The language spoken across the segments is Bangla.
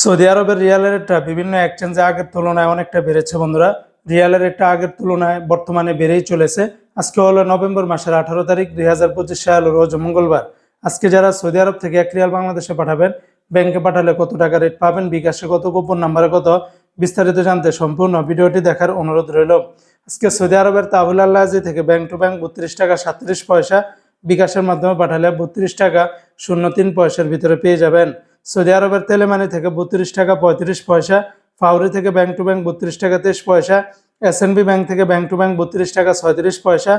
সৌদি আরবের রিয়ালের রেটটা বিভিন্ন এক্সচেঞ্জে আগের তুলনায় অনেকটা বেড়েছে বন্ধুরা। রিয়ালের রেটটা আগের তুলনায় বর্তমানে বেড়েই চলেছে। আজকে হলো নভেম্বর মাসের আঠারো তারিখ, দুই হাজার পঁচিশ সাল, রোজ মঙ্গলবার। আজকে যারা সৌদি আরব থেকে এক রিয়াল বাংলাদেশে পাঠাবেন, ব্যাংকে পাঠালে কত টাকা রেট পাবেন, বিকাশে কত, গোপন নাম্বারে কত, বিস্তারিত জানতে সম্পূর্ণ ভিডিওটি দেখার অনুরোধ রইল। আজকে সৌদি আরবের তাহুল আল্লাহাজি থেকে ব্যাংক টু ব্যাংক বত্রিশ টাকা সাতত্রিশ পয়সা বিকাশের মাধ্যমে পাঠালে বত্রিশ টাকা শূন্য তিন পয়সার ভিতরে পেয়ে যাবেন। সৌদি আরবের তেলেমানি থেকে বত্রিশ টাকা পঁয়ত্রিশ পয়সা, ফাউরি থেকে ব্যাংক টু ব্যাংক বত্রিশ টাকা তেইশ পয়সা এসএনবি ব্যাংক থেকে ব্যাংক টু ব্যাংক বত্রিশ টাকা ছয়ত্রিশ পয়সা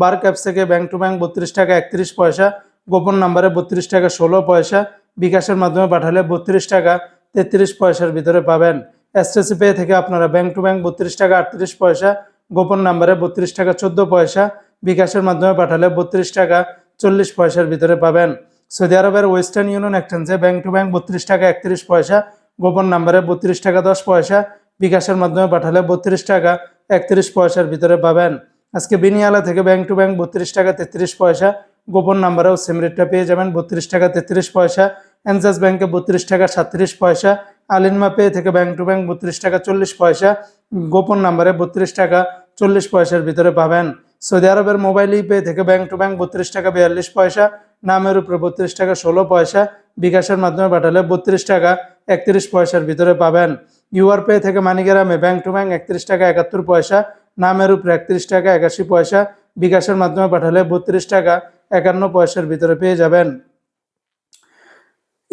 বার ক্যাপস থেকে ব্যাংক টু ব্যাংক বত্রিশ টাকা একত্রিশ পয়সা, গোপন নাম্বারে বত্রিশ টাকা ষোলো পয়সা, বিকাশের মাধ্যমে পাঠালে বত্রিশ টাকা তেত্রিশ পয়সার ভিতরে পাবেন। এসটিসি পে থেকে আপনারা ব্যাংক টু ব্যাংক বত্রিশ টাকা আটত্রিশ পয়সা, গোপন নাম্বারে বত্রিশ টাকা চোদ্দ পয়সা, বিকাশের মাধ্যমে পাঠালে বত্রিশ টাকা চল্লিশ পয়সার ভিতরে পাবেন। সৌদি আরবের ওয়েস্টার্ন ইউনিয়ন এক্সচেঞ্জে ব্যাংক টু ব্যাংক বত্রিশ টাকা একত্রিশ পয়সা, গোপন নাম্বারে বত্রিশ টাকা দশ পয়সা, বিকাশের মাধ্যমে পাঠালে বত্রিশ টাকা একত্রিশ পয়সার ভিতরে পাবেন। আজকে বিনিয়ালা থেকে ব্যাংক টু ব্যাংক বত্রিশ টাকা তেত্রিশ পয়সা, গোপন নাম্বারেও সেম রেটটা পেয়ে যাবেন বত্রিশ টাকা তেত্রিশ পয়সা, এনজাস ব্যাংকে বত্রিশ টাকা সাতত্রিশ পয়সা, আলিনমা পে থেকে ব্যাংক টু ব্যাংক বত্রিশ টাকা চল্লিশ পয়সা, গোপন নাম্বারে বত্রিশ টাকা চল্লিশ পয়সার ভিতরে পাবেন। সৌদি আরবের মোবাইল ইপে থেকে ব্যাংক টু ব্যাংক বত্রিশ টাকা বিয়াল্লিশ পয়সা, নামের উপরে বত্রিশ টাকা ষোলো পয়সা, বিকাশের মাধ্যমে পাঠালে বত্রিশ টাকা একত্রিশ পয়সার ভিতরে পাবেন। ইউআর পে থেকে মানিগ্রামে ব্যাংক টু ব্যাংক একত্রিশ টাকা একাত্তর পয়সা, নামের উপরে একত্রিশ টাকা একাশি পয়সা, বিকাশের মাধ্যমে পাঠালে বত্রিশ টাকা একান্ন পয়সার ভিতরে পেয়ে যাবেন।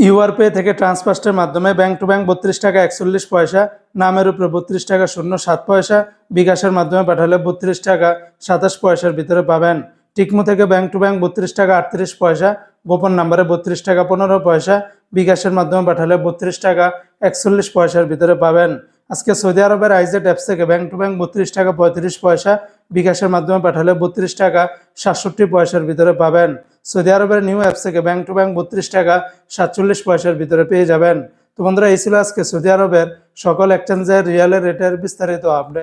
ইউআর পে থেকে ট্রান্সফার্স্টের মাধ্যমে ব্যাংক টু ব্যাংক বত্রিশ টাকা একচল্লিশ পয়সা, নামের উপরে বত্রিশ টাকা শূন্য সাত পয়সা, বিকাশের মাধ্যমে পাঠালে বত্রিশ টাকা সাতাশ পয়সার ভিতরে পাবেন। টিকমো থেকে ব্যাংক টু ব্যাংক বত্রিশ টাকা আটত্রিশ পয়সা, গোপন নাম্বারে বত্রিশ টাকা পনেরো পয়সা, বিকাশের মাধ্যমে পাঠালে বত্রিশ টাকা একচল্লিশ পয়সার ভিতরে পাবেন। আজকে সৌদি আরবের আইজেড অ্যাপস থেকে ব্যাংক টু ব্যাংক বত্রিশ টাকা পঁয়ত্রিশ পয়সা, বিকাশের মাধ্যমে পাঠালে বত্রিশ টাকা সাতষট্টি পয়সার ভিতরে পাবেন। সৌদি আরবের নিউ অ্যাপস থেকে ব্যাংক টু ব্যাংক বত্রিশ টাকা সাতচল্লিশ পয়সার ভিতরে পেয়ে যাবেন। তো বন্ধুরা, এই ছিল আজকে সৌদি আরবের সকল এক্সচেঞ্জের রিয়ালের রেটের বিস্তারিত আপডেট